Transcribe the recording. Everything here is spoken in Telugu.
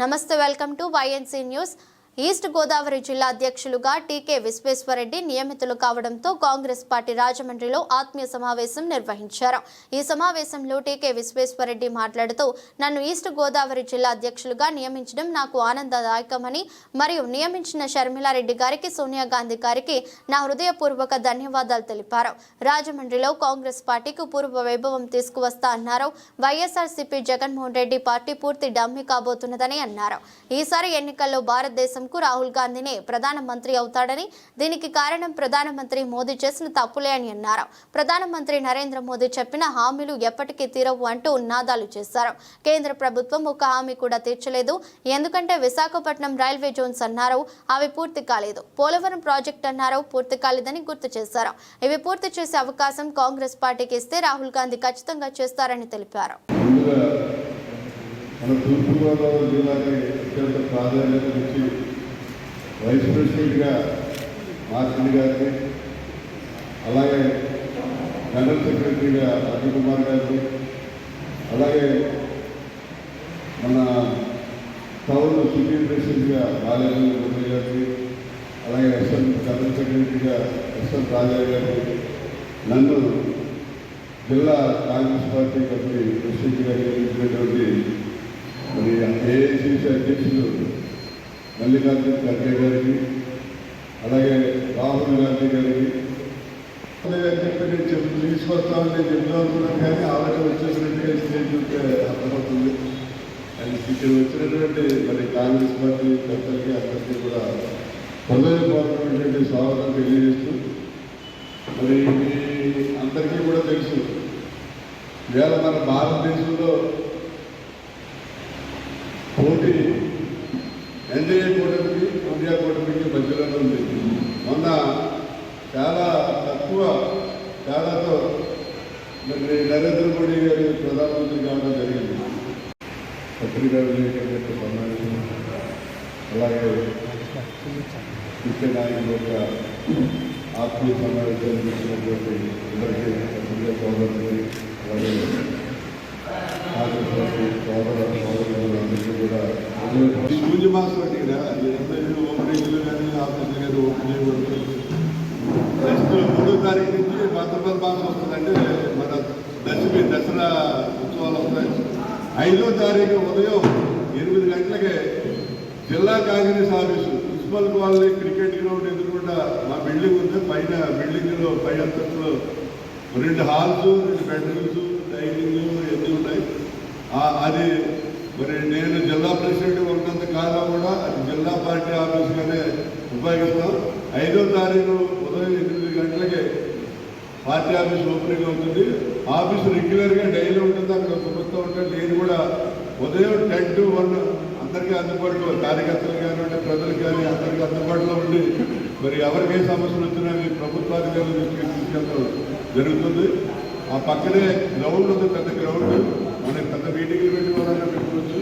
నమస్తే welcome to YNC news east Godavari జిల్లా అధ్యక్షులుగా టీకే విశ్వేశ్వరరెడ్డి నియమితులు కావడంతో కాంగ్రెస్ పార్టీ రాజమండ్రిలో ఆత్మీయ సమావేశం నిర్వహించారు. ఈ సమావేశంలో టీకే విశ్వేశ్వరరెడ్డి మాట్లాడుతూ నన్ను ఈస్ట్ గోదావరి జిల్లా అధ్యక్షులుగా నియమించడం నాకు ఆనందదాయకమని మరియు నియమించిన షర్మిలారెడ్డి గారికి సోనియా గాంధీ గారికి నా హృదయపూర్వక ధన్యవాదాలు తెలిపారు. రాజమండ్రిలో కాంగ్రెస్ పార్టీకి పూర్వ వైభవం తీసుకువస్తా అన్నారు. వైఎస్ఆర్సీపీ జగన్మోహన్ రెడ్డి పార్టీ పూర్తి డమ్మి కాబోతున్నదని అన్నారు. ఈసారి ఎన్నికల్లో భారతదేశం భారతదేశంకు రాహుల్ గాంధీనే ప్రధానమంత్రి అవుతాడని దీనికి కారణం ప్రధానమంత్రి మోదీ చేసిన తప్పులే అని అన్నారు. ప్రధానమంత్రి నరేంద్ర మోదీ చెప్పిన హామీలు ఎప్పటికీ తీరవు అంటూ నాదాలు చేశారు. కేంద్ర ప్రభుత్వం ఒక హామీ కూడా తీర్చలేదు. ఎందుకంటే విశాఖపట్నం రైల్వే జోన్స్ అన్నారు అవి పూర్తి కాలేదు. పోలవరం ప్రాజెక్ట్ అన్నారు పూర్తి కాలేదని గుర్తు చేశారు. ఇవి పూర్తి చేసే అవకాశం కాంగ్రెస్ పార్టీకి ఇస్తే రాహుల్ గాంధీ ఖచ్చితంగా చేస్తారని తెలిపారు. మన తూర్పుగోదావరి జిల్లాకి అత్యంత ప్రాధాన్యత ఇచ్చి వైస్ ప్రెసిడెంట్గా మార్చిని గారిని. అలాగే జనరల్ సెక్రటరీగా అజయ్ కుమార్ గారిని. అలాగే మన టౌన్ సిటీ ప్రెసిడెంట్గా బాలాజీ మురళి గారిని. అలాగే ఎస్ఎం జనరల్ సెక్రటరీగా ఎస్ఎం రాజా గారిని. నన్ను జిల్లా కాంగ్రెస్ పార్టీ కమిటీ ప్రెసిడెంట్గా నియమించినటువంటి మరి ఏఐసిసి అధ్యక్షులు మల్లికార్జున ఖర్గే గారికి అలాగే రాహుల్ గాంధీ గారికి. అని చెప్పి నేను చెప్పి తీసుకొస్తామని నేను కానీ ఆలోచన వచ్చేసినట్టుగా స్టేజ్ అర్థమవుతుంది. అండ్ ఇక్కడ వచ్చినటువంటి మరి కాంగ్రెస్ పార్టీ పెద్దలకి అందరికీ కూడా హృదయపూర్వకమైనటువంటి స్వాగతం తెలియజేస్తూ మరి అందరికీ కూడా తెలుసు ఇవాళ మన భారతదేశంలో పోటీ ఎన్డీఏ కూటమికి ఇండియా కూటమికి మధ్యలోనే ఉంది. మొన్న చాలా తక్కువ తేడాతో మరి నరేంద్ర మోడీ గారు ప్రధానమంత్రి కావడం జరిగింది. పత్రికా విలేకరుల సమావేశం అలాగే ముఖ్య నాయకుల యొక్క ఆత్మీయ సమావేశాన్ని చేసినటువంటి అందరికీ పత్రికా సోదరులకి అలాగే కాంగ్రెస్ పార్టీ సోదర సోదరులందరికీ కూడా పూజ మాసం అంటే కదా ఎనభైలు ఓపెనింగ్లు కానీ ఆఫీసులు కానీ ఓపెన్ చేయబడుతుంది నెక్స్ట్ మూడో తారీఖు నుంచి భద్రపద మాసం వస్తుందంటే మన దశమి దసరా ఉత్సవాలు వస్తాయి ఐదో తారీఖు ఉదయం ఎనిమిది గంటలకే జిల్లా Congress office municipal colony cricket ground ఎదురుకుండా మా బిల్డింగ్ ఉంది పైన బిల్డింగ్లో పై అంతస్తులో రెండు హాల్స్ రెండు బెడ్రూమ్స్ డైనింగ్ ఇవన్నీ ఉన్నాయి అది మరి నేను జిల్లా ప్రెసిడెంట్ ఉన్నంత కాలం కూడా అది జిల్లా పార్టీ ఆఫీస్గానే ఉపయోగిస్తాం. ఐదో తారీఖు ఉదయం ఎనిమిది గంటలకే పార్టీ ఆఫీస్ ఓపెనింగ్ అవుతుంది. ఆఫీస్ రెగ్యులర్గా డైలీ ఉంటుంది అక్కడ ప్రభుత్వం ఉంటుంది నేను కూడా ఉదయం టెన్ టు వన్ అందరికీ అందుబాటులో కార్యకర్తలు కానివ్వండి ప్రజలు కానీ అందరికీ అందుబాటులో ఉండి మరి ఎవరికి ఏ సమస్యలు వచ్చినా మీ ప్రభుత్వ అధికారులు తీసుకెళ్ళడం జరుగుతుంది. ఆ పక్కనే గ్రౌండ్ ఉంది పెద్ద గ్రౌండ్. మనం పెద్ద మీటింగ్లు పెట్టుకోవాలని పెట్టుకోవచ్చు